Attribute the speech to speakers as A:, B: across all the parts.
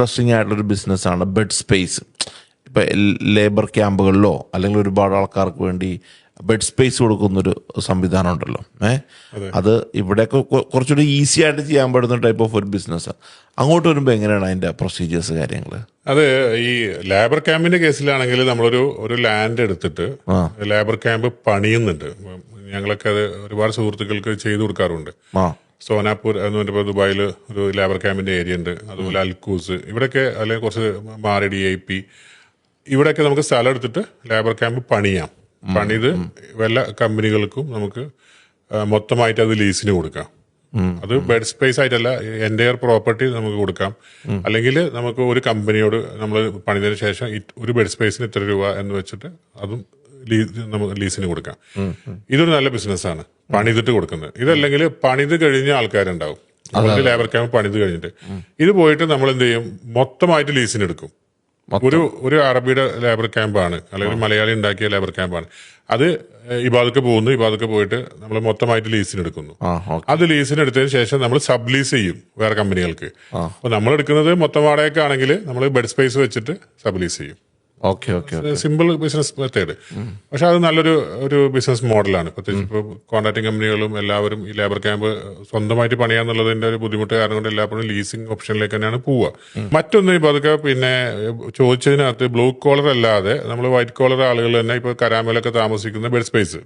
A: Interesting ആയിട്ടുള്ളൊരു ബിസിനസ്സാണ്. Bed space. ഇപ്പം ലേബർ ക്യാമ്പുകളിലോ അല്ലെങ്കിൽ ഒരുപാട് ആൾക്കാർക്ക് വേണ്ടി ബെഡ് സ്പേസ് കൊടുക്കുന്നൊരു സംവിധാനം ഉണ്ടല്ലോ ഏ? അത്. ഇവിടെയൊക്കെ കുറച്ചുകൂടി ഈസി ആയിട്ട് ചെയ്യാൻ പറ്റുന്ന ടൈപ്പ് ഓഫ് ഒരു ബിസിനസ് അങ്ങോട്ട് വരുമ്പോൾ എങ്ങനെയാണ് അതിന്റെ പ്രൊസീജിയേഴ്സ് കാര്യങ്ങൾ
B: അത് ഈ ലേബർ ക്യാമ്പിന്റെ കേസിലാണെങ്കിൽ നമ്മളൊരു ഒരു ലാൻഡ് എടുത്തിട്ട് ലേബർ ക്യാമ്പ് പണിയുന്നുണ്ട്. ഞങ്ങളൊക്കെ അത് ഒരുപാട് സുഹൃത്തുക്കൾക്ക് ചെയ്തു കൊടുക്കാറുണ്ട്. സോനാപൂർ എന്ന് പറഞ്ഞപ്പോൾ ദുബായിൽ ഒരു ലേബർ ക്യാമ്പിന്റെ ഏരിയ ഉണ്ട്. അതുപോലെ അൽക്കൂസ്. ഇവിടെയൊക്കെ അല്ലെങ്കിൽ കുറച്ച് മാറി ഡി ഐ പി. ഇവിടെയൊക്കെ നമുക്ക് സ്ഥലം എടുത്തിട്ട് ലേബർ ക്യാമ്പ് പണിയാം. പണിത് വല്ല കമ്പനികൾക്കും നമുക്ക് മൊത്തമായിട്ട് അത് ലീസിന് കൊടുക്കാം. അത് ബെഡ് സ്പേസ് ആയിട്ടല്ല എന്റയർ പ്രോപ്പർട്ടി നമുക്ക് കൊടുക്കാം. അല്ലെങ്കിൽ നമുക്ക് ഒരു കമ്പനിയോട് നമ്മൾ പണിതതിന് ശേഷം ഒരു ബെഡ് സ്പേസിന് ഇത്ര രൂപ എന്ന് വെച്ചിട്ട് അതും ലീസിന് കൊടുക്കാം. ഇതൊരു നല്ല ബിസിനസ്സാണ്. പണിതിട്ട് കൊടുക്കുന്നത്. ഇതല്ലെങ്കിൽ പണിത് കഴിഞ്ഞ ആൾക്കാരുണ്ടാവും. അതുകൊണ്ട് ലേബർ ക്യാമ്പ് പണിത് കഴിഞ്ഞിട്ട്. ഇത് പോയിട്ട് നമ്മൾ എന്ത് ചെയ്യും മൊത്തമായിട്ട് ലീസിന് എടുക്കും. ഒരു ഒരു അറബിയുടെ ലേബർ ക്യാമ്പാണ് അല്ലെങ്കിൽ മലയാളി ഉണ്ടാക്കിയ ലേബർ ക്യാമ്പാണ് അത് ഇബാദക്ക് പോകുന്നു. ഇബാദക്ക് പോയിട്ട് നമ്മൾ മൊത്തമായിട്ട് ലീസിന് എടുക്കുന്നു. അത് ലീസിന് എടുത്തതിന് ശേഷം നമ്മൾ സബ് ലീസ് ചെയ്യും വേറെ കമ്പനികൾക്ക് അപ്പൊ നമ്മൾ എടുക്കുന്നത് മൊത്തം വാടകയ്ക്കാണെങ്കിൽ നമ്മൾ ബെഡ് സ്പേസ് വെച്ചിട്ട് സബ് ലീസ് ചെയ്യും.
A: Okay okay
B: simple business method പക്ഷെ അത് നല്ലൊരു ഒരു ബിസിനസ് മോഡലാണ് പ്രത്യേകിച്ച് ഇപ്പോൾ കോൺട്രാക്ടിങ് കമ്പനികളും എല്ലാവരും ഈ ലേബർ ക്യാമ്പ് സ്വന്തമായിട്ട് പണിയാന്നുള്ളതിന്റെ ഒരു ബുദ്ധിമുട്ട് കാരണം കൊണ്ട് എല്ലാവരും ലീസിംഗ് ഓപ്ഷനിലേക്ക് തന്നെയാണ് പോവുക. മറ്റൊന്ന് ഇപ്പൊ അതൊക്കെ പിന്നെ ചോദിച്ചതിനകത്ത് ബ്ലൂ കോളർ അല്ലാതെ നമ്മൾ വൈറ്റ് കോളർ ആളുകൾ തന്നെ ഇപ്പൊ കരാമേലൊക്കെ താമസിക്കുന്ന ബെഡ് സ്പേസ്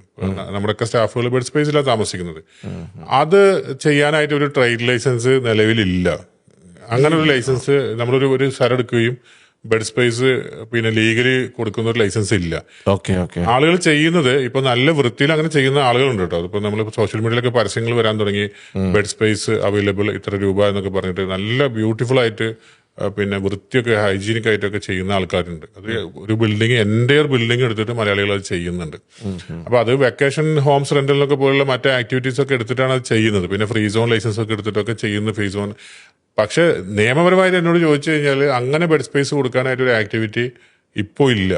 B: നമ്മുടെയൊക്കെ സ്റ്റാഫുകൾ ബെഡ് സ്പേസിലാണ് താമസിക്കുന്നത്. അത് ചെയ്യാനായിട്ട് ഒരു ട്രേഡ് ലൈസൻസ് നിലവിലില്ല. അങ്ങനെ ഒരു ലൈസൻസ് നമ്മളൊരു ഒരു സ്ഥലം എടുക്കുകയും ബെഡ് സ്പേസ് പിന്നെ ലീഗലി കൊടുക്കുന്ന ഒരു ലൈസൻസ് ഇല്ല.
A: ഓക്കെ ഓക്കെ
B: ആളുകൾ ചെയ്യുന്നത് ഇപ്പൊ നല്ല വൃത്തിയിൽ അങ്ങനെ ചെയ്യുന്ന ആളുകളുണ്ട് കേട്ടോ. അതിപ്പോ നമ്മൾ സോഷ്യൽ മീഡിയയിലൊക്കെ പരസ്യങ്ങൾ വരാൻ തുടങ്ങി. ബെഡ് സ്പേസ് അവൈലബിൾ ഇത്ര രൂപ എന്നൊക്കെ പറഞ്ഞിട്ട് നല്ല ബ്യൂട്ടിഫുൾ ആയിട്ട് പിന്നെ വൃത്തിയൊക്കെ ഹൈജീനിക് ആയിട്ടൊക്കെ ചെയ്യുന്ന ആൾക്കാരുണ്ട്. അത് ഒരു ബിൽഡിംഗ് എന്റെ ബിൽഡിംഗ് എടുത്തിട്ട് മലയാളികൾ അത് ചെയ്യുന്നുണ്ട്. അപ്പൊ അത് വെക്കേഷൻ ഹോംസ് റെന്റലിനൊക്കെ പോലുള്ള മറ്റേ ആക്ടിവിറ്റീസ് ഒക്കെ എടുത്തിട്ടാണ് അത് ചെയ്യുന്നത്. പിന്നെ ഫ്രീ സോൺ ലൈസൻസ് ഒക്കെ എടുത്തിട്ടൊക്കെ ചെയ്യുന്ന ഫ്രീ സോൺ പക്ഷെ നിയമപരമായിട്ട് എന്നോട് ചോദിച്ചു കഴിഞ്ഞാൽ അങ്ങനെ ബെഡ് സ്പേസ് കൊടുക്കാനായിട്ട് ഒരു ആക്ടിവിറ്റി ഇപ്പോ ഇല്ല.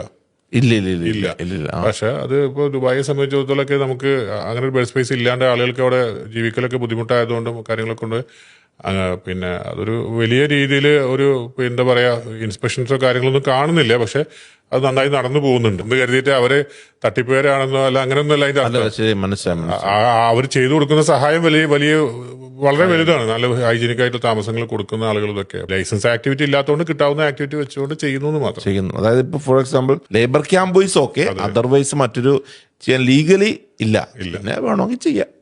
A: ഇല്ല ഇല്ല ഇല്ല ഇല്ല.
B: പക്ഷെ അത് ഇപ്പോൾ ദുബായിയെ സംബന്ധിച്ചിടത്തോളമൊക്കെ നമുക്ക് അങ്ങനെ ഒരു ബെഡ് സ്പേസ് ഇല്ലാണ്ട് ആളുകൾക്ക് അവിടെ ജീവിക്കലൊക്കെ ബുദ്ധിമുട്ടായതുകൊണ്ടും കാര്യങ്ങളൊക്കെ കൊണ്ട് പിന്നെ അതൊരു വലിയ രീതിയിൽ ഒരു എന്താ പറയാ ഇൻസ്പെക്ഷൻസോ കാര്യങ്ങളൊന്നും കാണുന്നില്ല. പക്ഷെ അത് നന്നായി നടന്നു പോകുന്നുണ്ട്. എന്ന് കരുതിയിട്ട് അവർ തട്ടിപ്പുകാരാണെന്നോ അല്ല അതിന്റെ അർത്ഥം.
A: അല്ല മനസ്സിലായി.
B: അവർ ചെയ്തു കൊടുക്കുന്ന സഹായം വലിയ വലിയ വളരെ വലുതാണ്. നല്ല ഹൈജീനിക് ആയിട്ട് താമസങ്ങൾ കൊടുക്കുന്ന ആളുകൾ ഇതൊക്കെ. ലൈസൻസ് ആക്ടിവിറ്റി ഇല്ലാത്തതുകൊണ്ട് കിട്ടാവുന്ന ആക്ടിവിറ്റി വെച്ചുകൊണ്ട് ചെയ്യുന്നു മാത്രം.
A: ചെയ്യുന്നു. അതായത് ഇപ്പൊ for example labour camp wise okay otherwise മറ്റൊരു ചെയ്യാൻ ലീഗലി ഇല്ല. പിന്നെ വേണമെങ്കിൽ ചെയ്യാം.